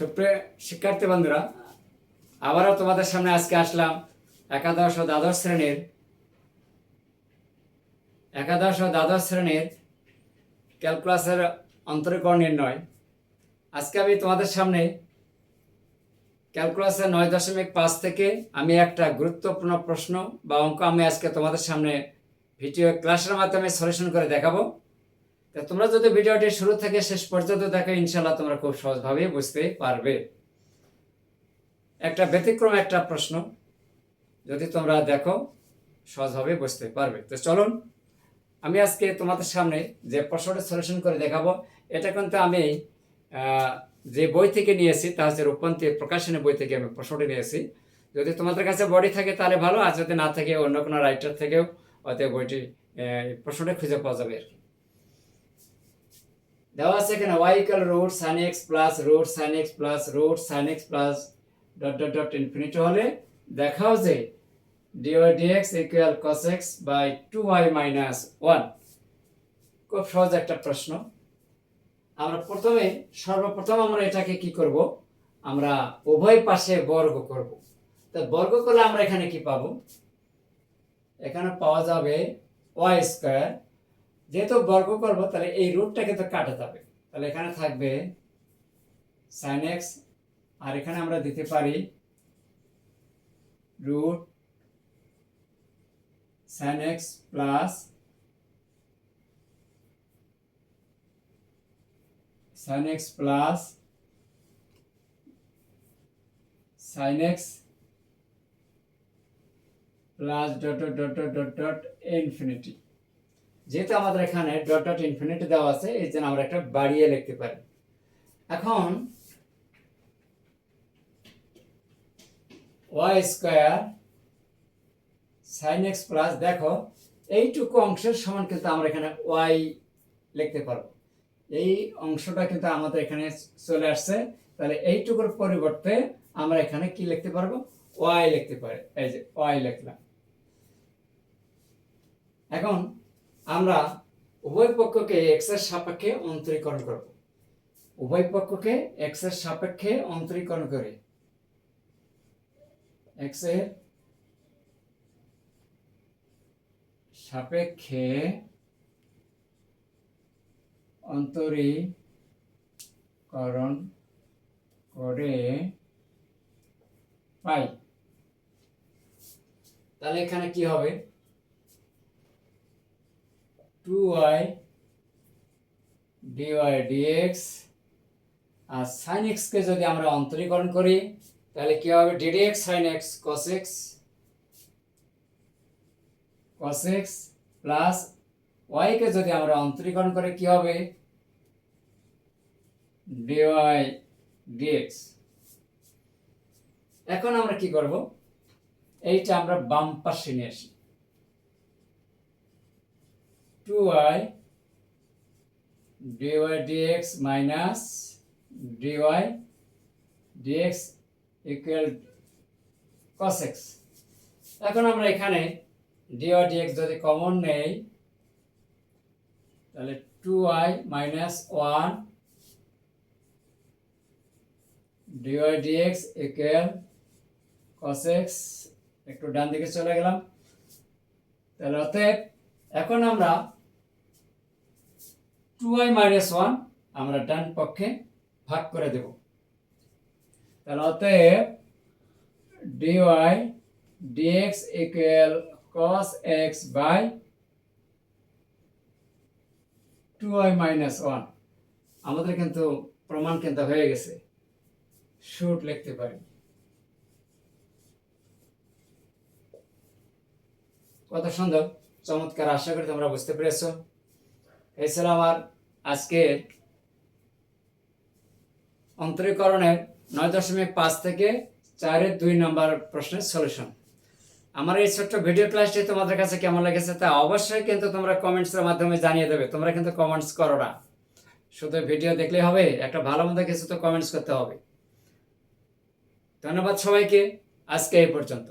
সুপ্রিয় শিক্ষার্থী বন্ধুরা, আবারও তোমাদের সামনে আজকে আসলাম একাদশ ও দ্বাদশ শ্রেণির, একাদশ ও দ্বাদশ শ্রেণির ক্যালকুলাসের অন্তরীকরণ নির্ণয়। আজকে আমি তোমাদের সামনে ক্যালকুলাসের নয় দশমিক পাঁচ থেকে আমি একটা গুরুত্বপূর্ণ প্রশ্ন বা অঙ্ক আমি আজকে তোমাদের সামনে ভিডিও ক্লাসের মাধ্যমে সলিউশন করে দেখাবো। তা তোমরা যদি ভিডিওটি শুরু থেকে শেষ পর্যন্ত দেখো ইনশাল্লাহ তোমরা খুব সহজভাবে বুঝতে পারবে। একটা ব্যতিক্রম একটা প্রশ্ন, যদি তোমরা দেখো সহজভাবে বুঝতে পারবে। তো চলুন, আমি আজকে তোমাদের সামনে যে প্রশ্নটা সলিউশন করে দেখাবো, এটা কিন্তু আমি যে বই থেকে নিয়েছি, তা হচ্ছে রূপান্তী প্রকাশনের বই থেকে আমি প্রশ্নটি নিয়েছি। যদি তোমাদের কাছে বডি থাকে, তাহলে ভালো, আর যদি না থাকে, অন্য কোনো রাইটার থেকেও হয়তো বইটি প্রশ্নটা খুঁজে পাওয়া যাবে আর কি। দেওয়া আছে এখানে equal root sine x plus root sine x plus root sine x plus dot dot dot infinity হলে দেখাও যে dy dx equal cos x by two y minus one খুব সহজ একটা প্রশ্ন। আমরা প্রথমে, সর্বপ্রথম আমরা এটাকে কি করব? আমরা উভয় পাশে বর্গ করব। তা বর্গ করলে আমরা এখানে কি পাবো? এখানে পাওয়া যাবে ওয়াই স্কোয়ার যেহেতু বর্গ করব, তাহলে এই রুটটাকে তো কাটা যাবে। তাহলে এখানে থাকবে সাইন এক্স আর এখানে আমরা দিতে পারি root sine x plus sine x plus sine x plus dot dot dot dot, infinity. যেহেতু আমাদের এখানে ডট ডট ইনফিনিটি দেওয়া আছে, এই জন্য আমরা একটা বাড়িয়ে লিখতে পারি। এখন y square sine x plus দেখো, এইটুকু অংশের সমান কিন্তু আমরা এখানে ওয়াই লিখতে পারব। এই অংশটা কিন্তু আমাদের এখানে চলে আসছে। তাহলে এইটুকুর পরিবর্তে আমরা এখানে কি লিখতে পারব? ওয়াই লিখতে পারি। এই যে ওয়াই লিখলাম। এখন আমরা উভয় পক্ষকে এক্সের সাপেক্ষে অন্তরীকরণ করব। উভয় পক্ষকে এক্সের সাপেক্ষে অন্তরীকরণ করে এক্সের সাপেক্ষে অন্তরীকরণ করে পাই। তাহলে এখানে কি হবে? টু ওয়াই ডিওয়াই ডিএক্স আর সাইন এক্সকে যদি আমরা অন্তরীকরণ করি, তাহলে কি হবে? D dx sine x cos x cos x plus ওয়াইকে যদি আমরা অন্তরীকরণ করে, কি হবে? ডিওয়াই ডিএক্স এখন আমরা কি করব? এইটা আমরা বাম পাশে নিয়ে আসি। Two y dy dx minus dy dx equal cos x এখন আমরা এখানে ডিওয়াই ডিএক্স যদি কমন নেই, তাহলে two y minus one dx equal cos x একটু ডান দিকে চলে গেলাম। তাহলে অতএব এখন আমরা টু ওয়াই মাইনাস ওয়ান আমরা ডান পক্ষে ভাগ করে দেব। তাহলে অতএব dy dx equal cos x by two y minus one. আমাদের কিন্তু প্রমাণ কিন্তু হয়ে গেছে। শুট লিখতে পারি। কত সুন্দর, চমৎকার, আশা করি তোমরা বুঝতে পেরেছ। এই ছিল আমার আজকের অন্তরীকরণের নয় দশমিক পাঁচ থেকে চারের দুই নম্বর প্রশ্নের সলিউশন। আমার এই ছোট্ট ভিডিও ক্লাসটি তোমাদের কাছে কেমন লেগেছে তা অবশ্যই কিন্তু তোমরা কমেন্টসের মাধ্যমে জানিয়ে দেবে। তোমরা কিন্তু কমেন্টস করো না। শুধু ভিডিও দেখলেই হবে, একটা ভালো মন্দ কিছু তো কমেন্টস করতে হবে। ধন্যবাদ সবাইকে, আজকে এই পর্যন্ত।